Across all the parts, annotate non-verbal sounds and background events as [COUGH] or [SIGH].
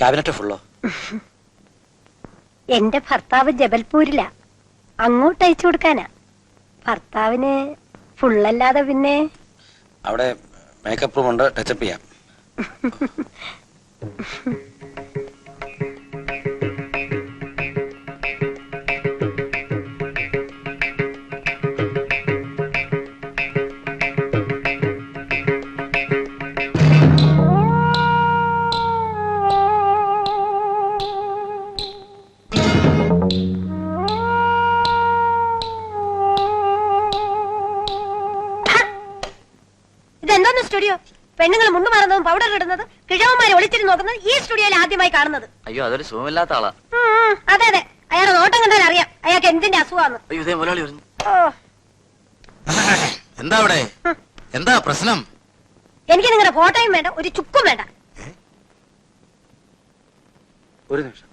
Cabinet ഫുള്ളോ? [LAUGHS] എന്റെ ഭർത്താവ് ജബൽപൂരിലാ. അങ്ങോട്ട് അയച്ചു കൊടുക്കാനാ. ഭർത്താവിന് ഫുള്ളല്ലാതെ പിന്നെ അവിടെ മേക്കപ്പ് റൂം ഉണ്ട് ടച്ചപ്പ് ചെയ്യാം. [LAUGHS] സ്റ്റുഡിയോ പെണ്ണുങ്ങൾ മുണ്ടു മാറുന്നതും പൗഡർ ഇടുന്നതും കിഴവന്മാരെ ഒളിച്ചിരുന്ന് നോക്കുന്നത് ഈ സ്റ്റുഡിയോയിൽ ആദ്യമായി കാണുന്നത്. അയ്യോ അതൊരു സുഖമില്ലാത്ത ആളാ. ഉം, അതെ അതെ. അയാളെ നോട്ടം കണ്ടാൽ അറിയാം. അയാൾക്ക് എന്തിന്റെ അസുഖമാണ് അയ്യോ ഇതേ മുതലാളി വരുന്നു. ഓ. എന്താ അവിടെ? എന്താ പ്രശ്നം? എനിക്ക് നിങ്ങളുടെ ഫോട്ടോയും വേണ്ട ഒരു ചുക്കും വേണ്ട. ഒരു നിമിഷം.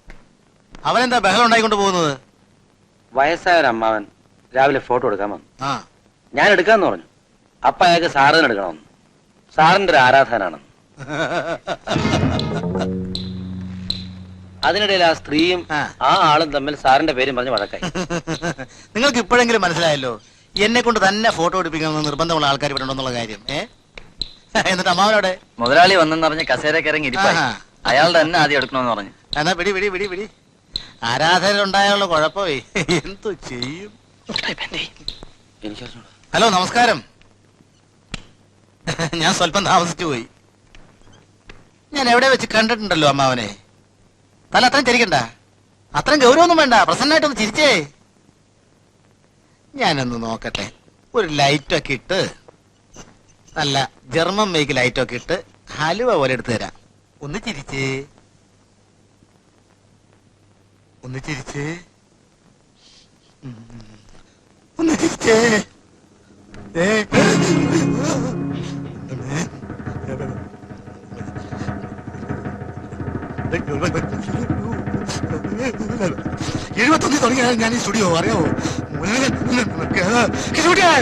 അവനെന്താ ബഹളം ഉണ്ടായിക്കൊണ്ട് പോകുന്നത്? വയസ്സായ ഒരു അമ്മാവൻ രാവിലെ ഫോട്ടോ എടുക്കാൻ വന്നു. ആ. ഞാൻ എടുക്കാന്ന് പറഞ്ഞു. അപ്പ അയാൾക്ക് സാറിന് എടുക്കണമെന്ന്. സാറിന്റെ ഒരു ആരാധനാണ്. അതിനിടയിൽ ആ സ്ത്രീയും ആ. ആ ആളും തമ്മിൽ സാറിന്റെ പേരും പറഞ്ഞ് വഴക്കായി. [LAUGHS] നിങ്ങൾക്ക് ഇപ്പോഴെങ്കിലും മനസ്സിലായല്ലോ എന്നെ കൊണ്ട് തന്നെ ഫോട്ടോ എടുപ്പിക്കണമെന്ന് നിർബന്ധമുള്ള ആൾക്കാർ ഇവിടെ ഉണ്ടെന്നുള്ള കാര്യം. ഏ? [LAUGHS] എന്നിട്ട് അമ്മാവനോടെ മുതലാളി വന്നെന്ന് പറഞ്ഞ് കസേരക്ക് ഇറങ്ങി ഇരിപ്പായി. ആഹാ. അയാളുടെ തന്നെ ആദ്യം എടുക്കണമെന്ന് പറഞ്ഞു. എന്നാ പിടി പിടി പിടി പിടി ആരാധന ഉണ്ടായുള്ള കുഴപ്പമേ [LAUGHS] എന്തോ ചെയ്യും? ഹലോ നമസ്കാരം. [LAUGHS] ഞാൻ സ്വല്പം താമസിച്ചു പോയി. ഞാൻ എവിടെ വെച്ച് കണ്ടിട്ടുണ്ടല്ലോ അമ്മാവനെ? തല അത്രയും ചിരിക്കണ്ട. അത്രയും ഗൗരവമൊന്നും വേണ്ട. പ്രസന്നായിട്ടൊന്ന് ചിരിച്ചേ. ഞാനൊന്ന് നോക്കട്ടെ. ഒരു ലൈറ്റൊക്കെ ഇട്ട് നല്ല ജർമ്മൻ മേക്ക് ലൈറ്റൊക്കെ ഇട്ട് ഹലുവ പോലെ എടുത്തു തരാം. ഒന്ന് ചിരിച്ച്. ഒന്ന് ചിരിച്ച്. ഒന്ന് ചിരിച്ചേ. എഴുപത്തൊന്നിൽ തുടങ്ങിയാണ് ഞാൻ ഈ സ്റ്റുഡിയോ അറിയാമോ കിഷുകുട്ടിയെ!